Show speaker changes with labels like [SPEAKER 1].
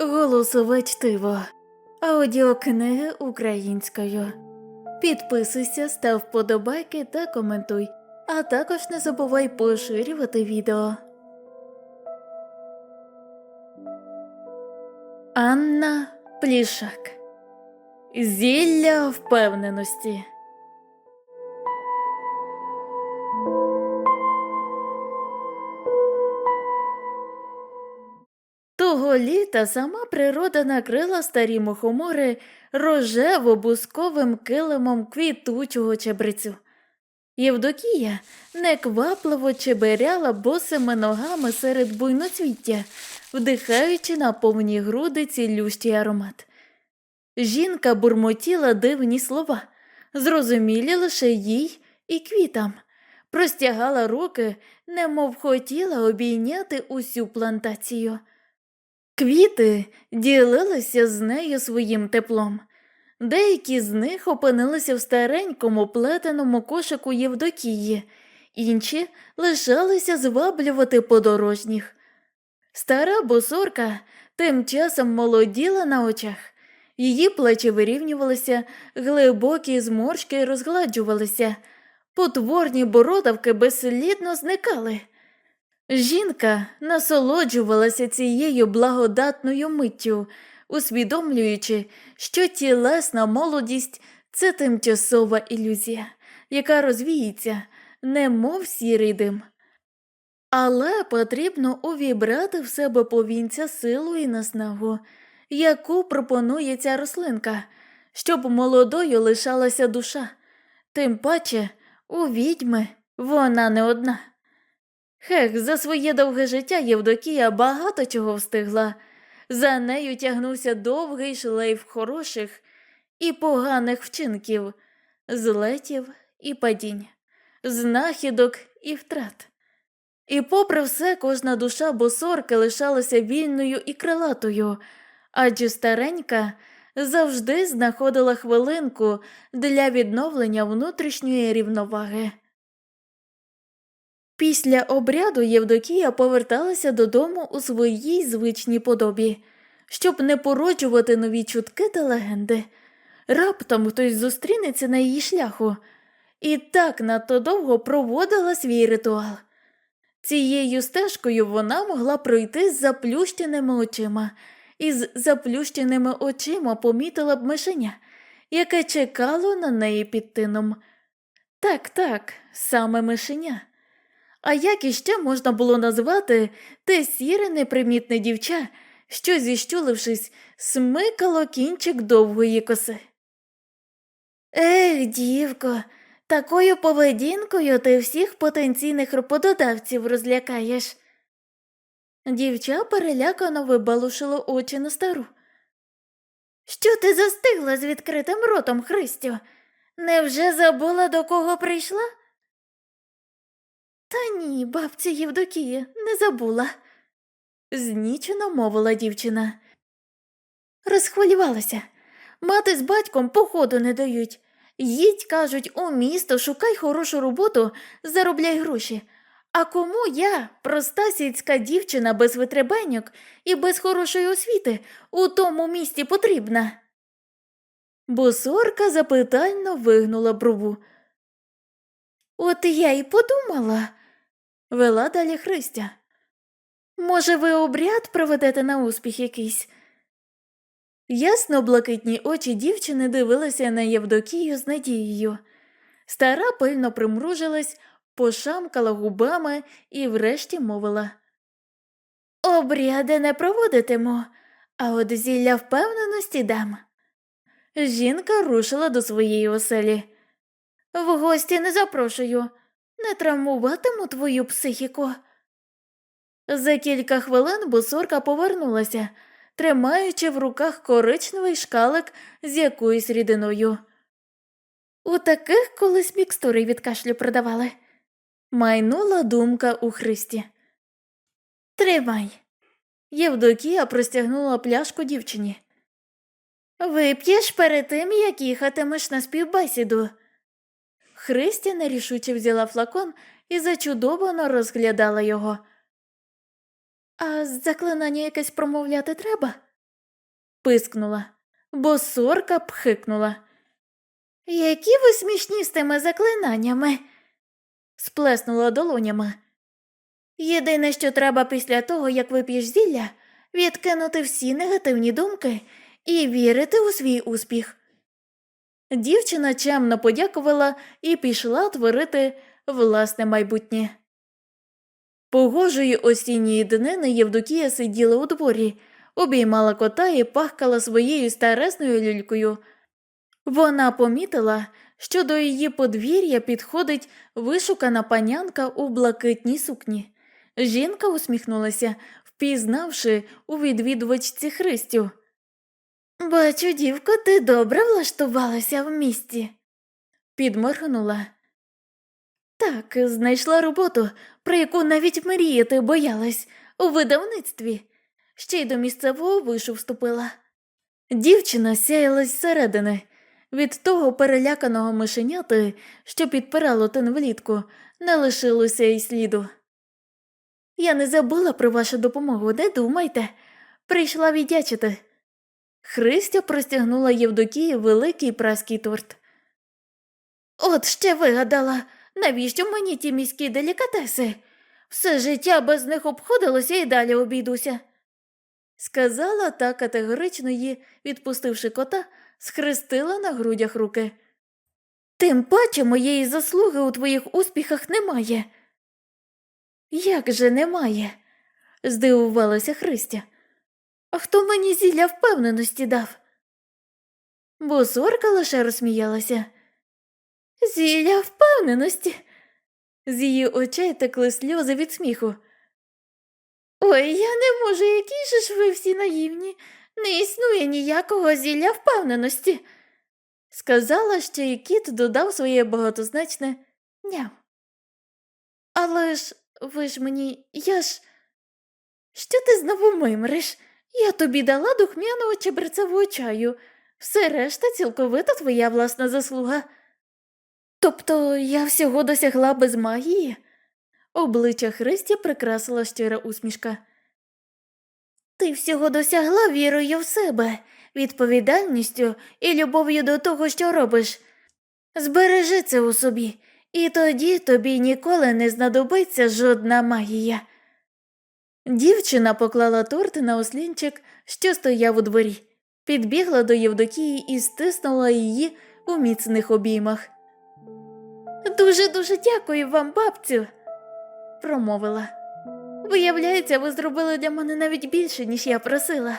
[SPEAKER 1] Голосове чтиво. Аудіокниги українською. Підписуйся, став вподобайки та коментуй. А також не забувай поширювати відео. Анна Плішак. Зілля впевненості. Літа сама природа накрила старі мухомори рожево-бусковим килимом квітучого чебрецю. Євдокія неквапливо чеберяла босими ногами серед буйноцвіття, вдихаючи на повні груди цілющий аромат. Жінка бурмотіла дивні слова, зрозумілі лише їй і квітам, простягала руки, немов хотіла обійняти усю плантацію. Квіти ділилися з нею своїм теплом. Деякі з них опинилися в старенькому плетеному кошику Євдокії, інші лишалися зваблювати подорожніх. Стара босорка тим часом молоділа на очах. Її плечі вирівнювалися, глибокі зморшки розгладжувалися, потворні бородавки безслідно зникали. Жінка насолоджувалася цією благодатною миттю, усвідомлюючи, що тілесна молодість це тимчасова ілюзія, яка розвіється, немов сірий дим. Але потрібно увібрати в себе повінця силу і наснагу, яку пропонує ця рослинка, щоб молодою лишалася душа, тим паче у відьми вона не одна. Хех, за своє довге життя Євдокія багато чого встигла. За нею тягнувся довгий шлейф хороших і поганих вчинків, злетів і падінь, знахідок і втрат. І попри все, кожна душа босорки лишалася вільною і крилатою, адже старенька завжди знаходила хвилинку для відновлення внутрішньої рівноваги. Після обряду Євдокія поверталася додому у своїй звичній подобі, щоб не породжувати нові чутки та легенди. Раптом хтось зустрінеться на її шляху, і так надто довго проводила свій ритуал. Цією стежкою вона могла пройти з заплющеними очима, і з заплющеними очима помітила б мишеня, яке чекало на неї під тином. Так, так, саме мишеня. А як іще можна було назвати те сіре непримітне дівча, що, зіщулившись, смикало кінчик довгої коси? Ех, дівко, такою поведінкою ти всіх потенційних роботодавців розлякаєш. Дівча перелякано вибалушило очі на стару. Що ти застигла з відкритим ротом, Христю? Невже забула, до кого прийшла? Та ні, бабці Євдокія, не забула, знічено мовила дівчина. Розхвилювалася. Мати з батьком походу не дають. Їдь, кажуть, у місто, шукай хорошу роботу, заробляй гроші. А кому я, проста сільська дівчина без витребеньок і без хорошої освіти, у тому місті потрібна? Босорка запитально вигнула брову. От я й подумала, вела далі Христя. Може, ви обряд проведете на успіх якийсь? Ясно блакитні очі дівчини дивилися на Євдокію з надією. Стара пильно примружилась, пошамкала губами і врешті мовила Обряди не проводитиму, а от зілля впевненості дам. Жінка рушила до своєї оселі. В гості не запрошую, не травмуватиму твою психіку. За кілька хвилин бусорка повернулася, тримаючи в руках коричневий шкалик з якоюсь рідиною. У таких колись мікстури від кашлю продавали. Майнула думка у Христі. Тримай. Євдокія простягнула пляшку дівчині. Вип'єш перед тим, як їхатимеш на співбесіду. Христя нерішуче взяла флакон і зачудовано розглядала його. А заклинання якесь промовляти треба? пискнула, бо сорка пхикнула. Які ви смішні з тими заклинаннями, сплеснула долонями. Єдине, що треба після того, як вип'єш зілля, відкинути всі негативні думки і вірити у свій успіх. Дівчина чемно подякувала і пішла творити власне майбутнє. Погожої осінньої днини Євдокія сиділа у дворі, обіймала кота і пахкала своєю старесною люлькою. Вона помітила, що до її подвір'я підходить вишукана панянка у блакитній сукні. Жінка усміхнулася, впізнавши у відвідувачці Христю. Бачу, дівко, ти добре влаштувалася в місті, підморгнула. Так, знайшла роботу, про яку навіть мріяти боялась у видавництві. Ще й до місцевого вишу вступила. Дівчина сяялась зсередини. Від того переляканого мишеняти, що підпирало тин влітку, не лишилося й сліду. Я не забула про вашу допомогу, не думайте. Прийшла віддячити. Христя простягнула Євдокії великий праський торт. От ще вигадала, навіщо мені ті міські делікатеси? Все життя без них обходилося і далі обійдуся. Сказала та категорично її, відпустивши кота, схрестила на грудях руки. Тим паче моєї заслуги у твоїх успіхах немає. Як же немає? здивувалася Христя. А хто мені зілля впевненості дав? Бо сорка лише розсміялася. Зілля впевненості. З її очей текли сльози від сміху. Ой, я не можу, які ж ви всі наївні. Не існує ніякого зілля впевненості. Сказала, що і кіт додав своє багатозначне ням. Але ж ви ж мені, я ж. Що ти знову мимриш? Я тобі дала духмяного чебрецевого чаю, все решта цілковито твоя власна заслуга. Тобто я всього досягла без магії? Обличчя Христі прикрасила щира усмішка. Ти всього досягла вірою в себе, відповідальністю і любов'ю до того, що робиш. Збережи це у собі, і тоді тобі ніколи не знадобиться жодна магія. Дівчина поклала торт на ослінчик, що стояв у дворі, підбігла до Євдокії і стиснула її у міцних обіймах. Дуже дуже дякую вам, бабцю, промовила. Виявляється, ви зробили для мене навіть більше, ніж я просила.